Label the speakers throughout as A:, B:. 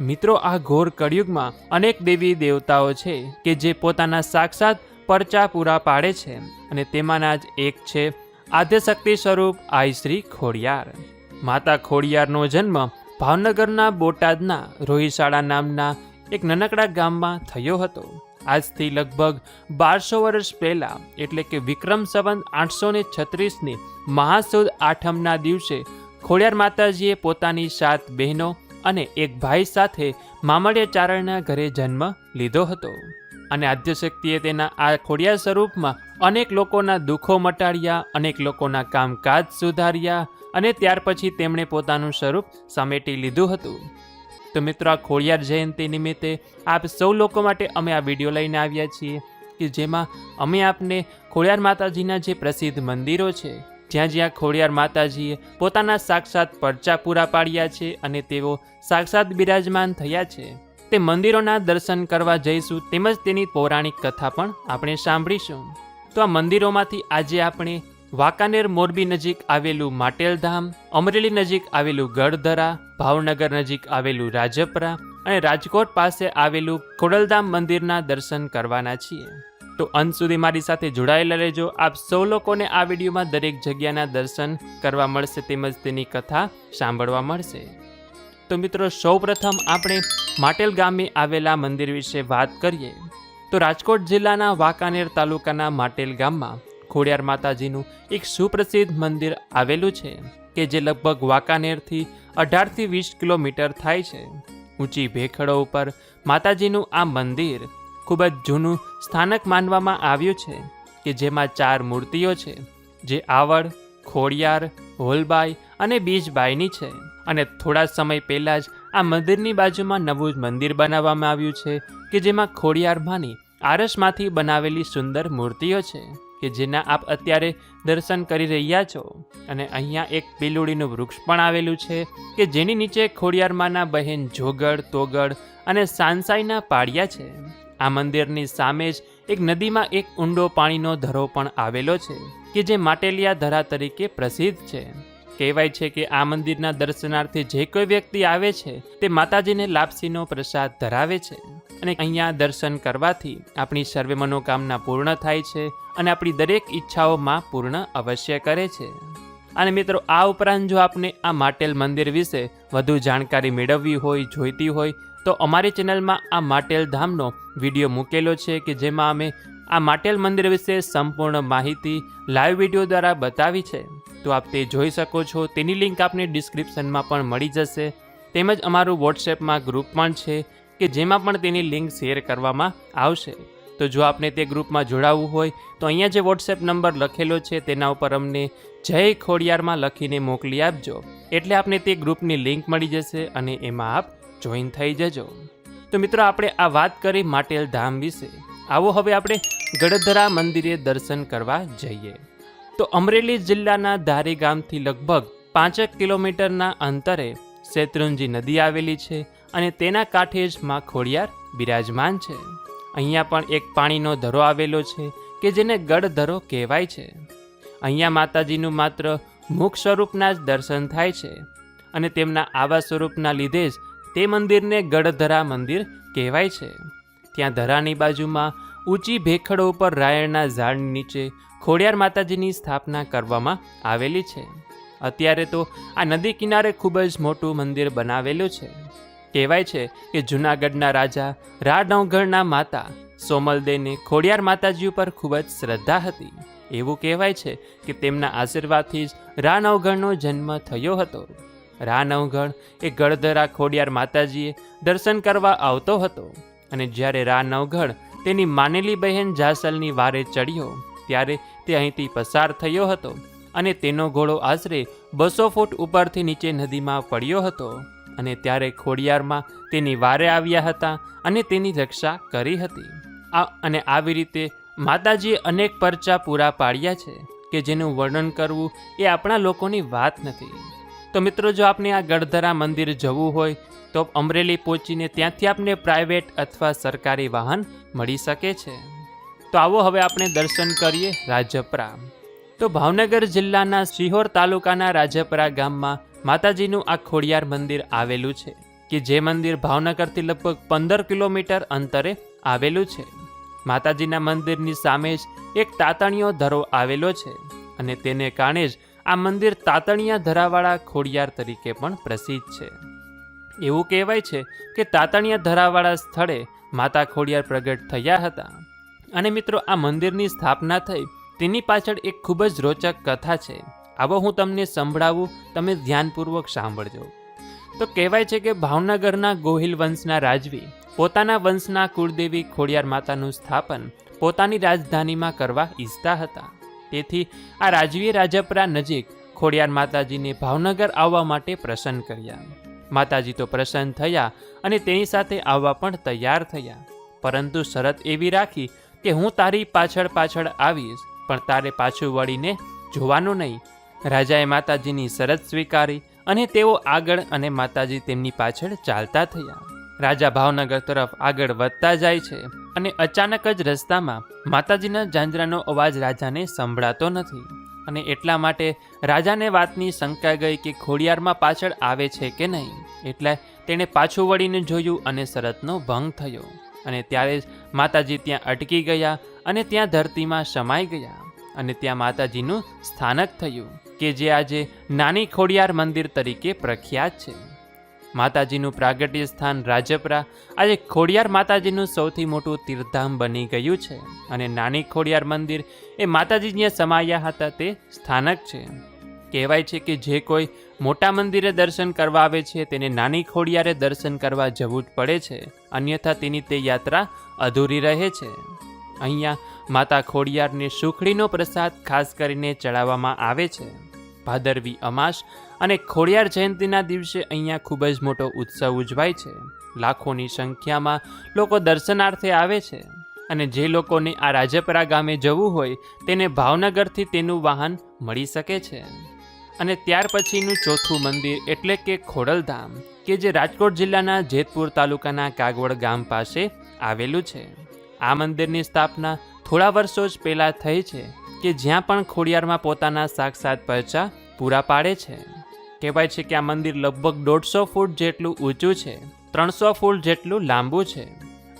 A: મિત્રો, આ ઘોર કળિયુગમાં અનેક દેવી દેવતાઓ છે કે જે પોતાના સાક્ષાત પરચા પૂરા પાડે છે અને તેમાંના જ એક છે આદ્યશક્તિ સ્વરૂપ આઈ શ્રી ખોડિયાર. માતા ખોડિયારનો જન્મ ભાવનગરના બોટાદના રોહિશાળા નામના એક નાનકડા ગામમાં થયો હતો. આજથી લગભગ બારસો વર્ષ પહેલાં, એટલે કે વિક્રમ સંવંત આઠસો ને છત્રીસની મહાસુદ આઠમના દિવસે ખોડિયાર માતાજીએ પોતાની સાત બહેનો અને એક ભાઈ સાથે મામડિયા ચારણના ઘરે જન્મ લીધો હતો. અને આદ્યશક્તિએ તેના આ ખોડિયાર સ્વરૂપમાં અનેક લોકોના દુઃખો મટાડ્યા, અનેક લોકોના કામકાજ સુધાર્યા અને ત્યાર પછી તેમણે પોતાનું સ્વરૂપ સમેટી લીધું હતું. તો મિત્રો, આ ખોડિયાર જયંતિ નિમિત્તે આપ સૌ લોકો માટે અમે આ વીડિયો લઈને આવ્યા છીએ કે જેમાં અમે આપને ખોડિયાર માતાજીના જે પ્રસિદ્ધ મંદિરો છે જ્યાં જ્યાં ખોડિયાર માતાજીએ પોતાના સાક્ષાત પરચા પૂરા પાડ્યા છે અને તેઓ સાક્ષાત બિરાજમાન થયા છે. તે મંદિરોના દર્શન કરવા જઈશું તેમજ તેની પૌરાણિક કથા પણ આપણે સાંભળીશું. તો આ મંદિરોમાંથી આજે આપણે વાંકાનેર મોરબી નજીક આવેલું માટેલધામ અમરેલી નજીક આવેલું ગઢધરા, ભાવનગર નજીક આવેલું રાજપરા અને રાજકોટ પાસે આવેલું ખોડલધામ મંદિરના દર્શન કરવાના છીએ. તો અંત સુધી મારી સાથે જોડાયેલા રહેજો. આપ સૌ લોકોને આ વિડીયોમાં દરેક જગ્યાના દર્શન કરવા મળશે તેમજ તેની કથા સાંભળવા મળશે. તો મિત્રો, સૌપ્રથમ આપણે માટેલ ગામે આવેલા મંદિર વિશે વાત કરીએ. તો રાજકોટ જિલ્લાના વાંકાનેર તાલુકાના માટેલ ગામમાં ખોડિયાર માતાજીનું એક સુપ્રસિદ્ધ મંદિર આવેલું છે, કે જે લગભગ વાંકાનેરથી અઢારથી વીસ કિલોમીટર થાય છે. ઊંચી ભેખડો ઉપર માતાજીનું આ મંદિર ખૂબ જ જૂનું સ્થાનક માનવામાં આવ્યું છે કે જેમાં ચાર મૂર્તિઓ છે, જે આવડ, ખોડિયાર, હોલબાઈ અને બીજબાઈની છે. અને થોડા સમય પહેલાં જ આ મંદિરની બાજુમાં નવું જ મંદિર બનાવવામાં આવ્યું છે કે જેમાં ખોડિયારમાંની આરસમાંથી બનાવેલી સુંદર મૂર્તિઓ છે કે જેના આપ અત્યારે દર્શન કરી રહ્યા છો. અને અહીંયા એક પીલુડીનું વૃક્ષ પણ આવેલું છે કે જેની નીચે ખોડિયારમાંના બહેન જોગડ, તોગડ અને સાનસાઈના પાડિયા છે. આ મંદિરની સામે જ એક નદીમાં એક ઊંડો પાણીનો ધરો પણ આવેલો છે, કે જે માટેલિયા ધરા તરીકે પ્રસિદ્ધ છે. કહેવાય છે કે આ મંદિરના દર્શનાર્થે જે કોઈ વ્યક્તિ આવે છે, તે માતાજીને લાપસીનો પ્રસાદ ધરાવે છે અને અહીંયા દર્શન કરવાથી આપણી સર્વે મનોકામના પૂર્ણ થાય છે અને આપણી દરેક ઈચ્છાઓમાં પૂર્ણ અવશ્ય કરે છે. અને મિત્રો, આ ઉપરાંત જો આપને આ માટેલ મંદિર વિશે વધુ જાણકારી મેળવવી હોય, જોઈતી હોય, તો અમારી ચેનલમાં આ માટેલ ધામનો વીડિયો મૂકેલો છે કે જેમાં અમે આ માટેલ મંદિર વિશે સંપૂર્ણ માહિતી લાઈવ વીડિયો દ્વારા બતાવી છે. તો આપ તે જોઈ શકો છો. તેની લિંક આપને ડિસ્ક્રિપ્શનમાં પણ મળી જશે. તેમજ અમારું વોટ્સએપમાં ગ્રુપ પણ છે કે જેમાં પણ તેની લિંક શેર કરવામાં આવશે. તો જો આપને તે ગ્રુપમાં જોડાવવું હોય, તો અહીંયા જે વોટ્સએપ નંબર લખેલો છે, તેના ઉપર અમને જય ખોડિયારમાં લખીને મોકલી આપજો. એટલે આપને તે ગ્રુપની લિંક મળી જશે અને એમાં આપ જોઈન થઈ જજો. તો મિત્રો, આપણે આ વાત કરી માટેલ ધામ વિશે. આવો હવે આપણે ગડધરા મંદિરે દર્શન કરવા જઈએ. તો અમરેલી જિલ્લાના ધારી ગામથી લગભગ પાંચેક કિલોમીટરના અંતરે શેત્રુંજી નદી આવેલી છે અને તેના કાંઠે જ માં ખોડિયાર બિરાજમાન છે. અહીંયા પણ એક પાણીનો ધરો આવેલો છે કે જેને ગડધરો કહેવાય છે. અહીંયા માતાજીનું માત્ર મુખ સ્વરૂપના જ દર્શન થાય છે. અને તેમના આવા સ્વરૂપના લીધે જ તે મંદિરને ગઢધરા મંદિર કહેવાય છે. ત્યાં ધરાની બાજુમાં ઊંચી ભેખડો ઉપર રાયણના ઝાડ નીચે ખોડિયાર માતાજીની સ્થાપના કરવામાં આવેલી છે. અત્યારે તો આ નદી કિનારે ખૂબ જ મોટું મંદિર બનાવેલું છે. કહેવાય છે કે જૂનાગઢના રાજા રાડવગઢના માતા સોમલદેને ખોડિયાર માતાજી ઉપર ખૂબ જ શ્રદ્ધા હતી. એવું કહેવાય છે કે તેમના આશીર્વાદથી જ રાનવગઢનો જન્મ થયો હતો. રાનવગઢ એ ગળધરા ખોડિયાર માતાજીએ દર્શન કરવા આવતો હતો અને જ્યારે રાનવગણ તેની માનેલી બહેન જાસલની વારે ચડ્યો, ત્યારે તે અહીંથી પસાર થયો હતો અને તેનો ઘોડો આશરે બસો ફૂટ ઉપરથી નીચે નદીમાં પડ્યો હતો અને ત્યારે ખોડિયારમાં તેની વારે આવ્યા હતા અને તેની રક્ષા કરી હતી. આ અને આવી રીતે માતાજીએ અનેક પરચા પૂરા પાડ્યા છે કે જેનું વર્ણન કરવું એ આપણા લોકોની વાત નથી. તો મિત્રો, જો આપને આ ગઢધરા મંદિર જવું હોય, તો અમરેલી પહોંચીને ત્યાંથી આપને પ્રાઇવેટ અથવા સરકારી વાહન મળી શકે છે. તો આવો હવે આપણે દર્શન કરીએ રાજપરા. તો ભાવનગર જિલ્લાના શિહોર તાલુકાના રાજપરા ગામમાં માતાજીનું આ ખોડિયાર મંદિર આવેલું છે, કે જે મંદિર ભાવનગરથી લગભગ પંદર કિલોમીટર અંતરે આવેલું છે. માતાજીના મંદિરની સામે જ એક તાતણીયો ધરો આવેલો છે અને તેને કારણે જ આ મંદિર તાતણિયા ધરાવાળા ખોડિયાર તરીકે પણ પ્રસિદ્ધ છે. એવું કહેવાય છે કે તાતણિયા ધરાવાળા સ્થળે માતા ખોડિયાર પ્રગટ થયા હતા. અને મિત્રો, આ મંદિરની સ્થાપના થઈ તેની પાછળ એક ખૂબ જ રોચક કથા છે. આવો હું તમને સંભળાવું, તમે ધ્યાનપૂર્વક સાંભળજો. તો કહેવાય છે કે ભાવનગરના ગોહિલ વંશના રાજવી પોતાના વંશના કુળદેવી ખોડિયાર માતાનું સ્થાપન પોતાની રાજધાનીમાં કરવા ઈચ્છતા હતા. તેથી આ રાજવીએ રાજપરા નજીક ખોડિયાર માતાજીને ભાવનગર આવવા માટે પ્રસન્ન કર્યા. માતાજી તો પ્રસન્ન થયા અને તેની સાથે આવવા પણ તૈયાર થયા. પરંતુ શરત એવી રાખી કે હું તારી પાછળ પાછળ આવીશ, પણ તારે પાછું વળીને જોવાનું નહીં. રાજાએ માતાજીની શરત સ્વીકારી અને તેઓ આગળ અને માતાજી તેમની પાછળ ચાલતા થયા. રાજા ભાવનગર તરફ આગળ વધતા જાય છે અને અચાનક જ રસ્તામાં માતાજીના ઝાંઝરાનો અવાજ રાજાને સંભળાતો નથી. અને એટલા માટે રાજાને વાતની શંકા ગઈ કે ખોડિયારમાં પાછળ આવે છે કે નહીં. એટલે તેણે પાછું વળીને જોયું અને શરતનો ભંગ થયો. અને ત્યારે જ માતાજી ત્યાં અટકી ગયા અને ત્યાં ધરતીમાં સમાઈ ગયા. અને ત્યાં માતાજીનું સ્થાનક થયું, કે જે આજે નાની ખોડિયાર મંદિર તરીકે પ્રખ્યાત છે. માતાજીનું પ્રાગટ્ય સ્થાન રાજપરા. આજે ખોડિયાર માતાજીનું સૌથી મોટું તીર્થધામ બની ગયું છે અને નાની ખોડિયાર મંદિર એ માતાજી જ્યાં સમાયા હતા તે સ્થાનક છે. કહેવાય છે કે જે કોઈ મોટા મંદિરે દર્શન કરવા આવે છે તેને નાની ખોડિયારે દર્શન કરવા જવું જ પડે છે, અન્યથા તેની તે યાત્રા અધૂરી રહે છે. અહીંયા માતા ખોડિયારને સુખડીનો પ્રસાદ ખાસ કરીને ચડાવવામાં આવે છે. ભાદરવી અમાસ અને ખોડિયાર જયંતિના દિવસે અહીંયા ખૂબ જ મોટો ઉત્સવ ઉજવાય છે. લાખોની સંખ્યામાં લોકો દર્શનાર્થે આવે છે અને જે લોકોને આ રાજપરા ગામે જવું હોય તેને ભાવનગરથી તેનું વાહન મળી શકે છે. અને ત્યાર પછીનું ચોથું મંદિર એટલે કે ખોડલધામ, કે જે રાજકોટ જિલ્લાના જેતપુર તાલુકાના કાગવડ ગામ પાસે આવેલું છે. આ મંદિરની સ્થાપના થોડા વર્ષો જ પહેલાં થઈ છે કે જ્યાં પણ ખોડિયારમાં પોતાના સાક્ષાત પરચા પૂરા પાડે છે. કહેવાય છે કે આ મંદિર લગભગ દોઢસો ફૂટ જેટલું ઊંચું છે, ત્રણસો ફૂટ જેટલું લાંબુ છે.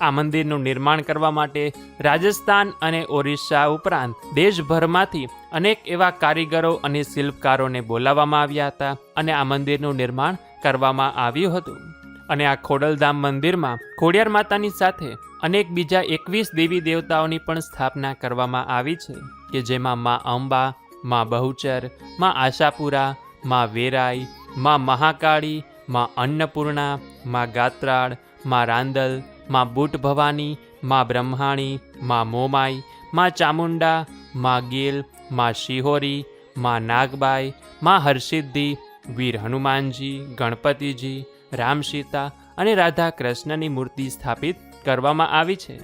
A: આ મંદિરનું નિર્માણ કરવા માટે રાજસ્થાન અને ઓરિસ્સા ઉપરાંત દેશભરમાંથી અનેક એવા કારીગરો અને શિલ્પકારોને બોલાવવામાં આવ્યા હતા અને આ મંદિરનું નિર્માણ કરવામાં આવ્યું હતું. અને આ ખોડલધામ મંદિરમાં ખોડિયાર માતાની સાથે અનેક બીજા એકવીસ દેવી દેવતાઓની પણ સ્થાપના કરવામાં આવી છે, કે જેમાં મા અંબા, મા બહુચર, મા આશાપુરા મા વેરાઈ, માં મહાકાળી, માં અન્નપૂર્ણા, માં ગાત્રાળ, માં રાંદલ, માં બુટ ભવાની, માં બ્રહ્માણી, માં મોમાઈ, માં ચામુંડા, મા ગીલ, માં શિહોરી, માં નાગબાઈ, માં હરસિદ્ધિ, વીર હનુમાનજી, ગણપતિજી, રામ સીતા અને રાધા કૃષ્ણની મૂર્તિ સ્થાપિત કરવામાં આવી છે.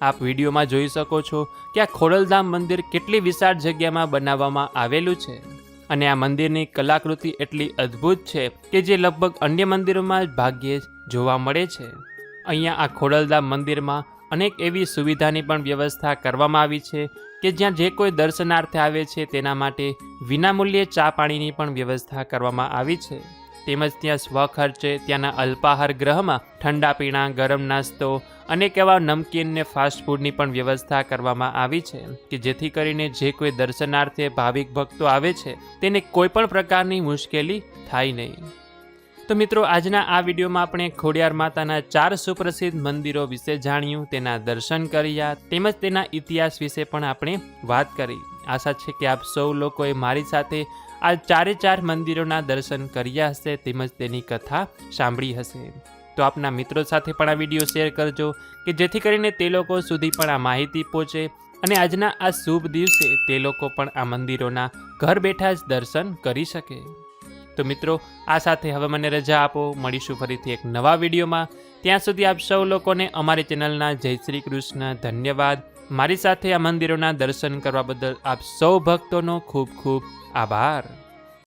A: આપ વિડીયોમાં જોઈ શકો છો કે આ ખોડલધામ મંદિર કેટલી વિશાળ જગ્યામાં બનાવવામાં આવેલું છે. અને આ મંદિરની કલાકૃતિ એટલી અદ્ભુત છે કે જે લગભગ અન્ય મંદિરોમાં જ ભાગ્યે જ જોવા મળે છે. અહીંયા આ ખોડલધામ મંદિરમાં અનેક એવી સુવિધાની પણ વ્યવસ્થા કરવામાં આવી છે કે જ્યાં જે કોઈ દર્શનાર્થે આવે છે તેના માટે વિનામૂલ્યે ચા પાણીની પણ વ્યવસ્થા કરવામાં આવી છે. તેમજ ત્યાં સ્વખર્ચે, ત્યાંના અલ્પાહાર ગ્રહમાં ઠંડા પીણા, ગરમ નાસ્તો અનેક એવા નમકીન ને ફાસ્ટફૂડની પણ વ્યવસ્થા કરવામાં આવી છે કે જેથી કરીને જે કોઈ દર્શનાર્થે, ભાવિક ભક્તો આવે છે, તેને કોઈ પણ પ્રકારની મુશ્કેલી થાય નહીં. તો મિત્રો, આજના આ વિડીયોમાં આપણે ખોડિયાર માતાના ચાર સુપ્રસિદ્ધ મંદિરો વિશે જાણ્યું, તેના દર્શન કર્યા, તેમજ તેના ઇતિહાસ વિશે પણ આપણે વાત કરી. આશા છે કે આપ સૌ લોકોએ મારી સાથે આ ચારે ચાર મંદિરોના દર્શન કર્યા હશે તેમજ તેની કથા સાંભળી હશે. તો આપના મિત્રો સાથે પણ આ વીડિયો શેર કરજો કે જેથી કરીને તે લોકો સુધી પણ આ માહિતી પહોંચે અને આજના આ શુભ દિવસે તે લોકો પણ આ મંદિરોના ઘર બેઠા જ દર્શન કરી શકે. તો મિત્રો, આ સાથે હવે મને રજા આપો. મળીશું ફરીથી એક નવા વિડીયોમાં. ત્યાં સુધી આપ સૌ લોકોને અમારી ચેનલના જય શ્રી કૃષ્ણ. ધન્યવાદ. મારી સાથે આ મંદિરોના દર્શન કરવા બદલ આપ સૌ ભક્તોનો ખૂબ ખૂબ આભાર.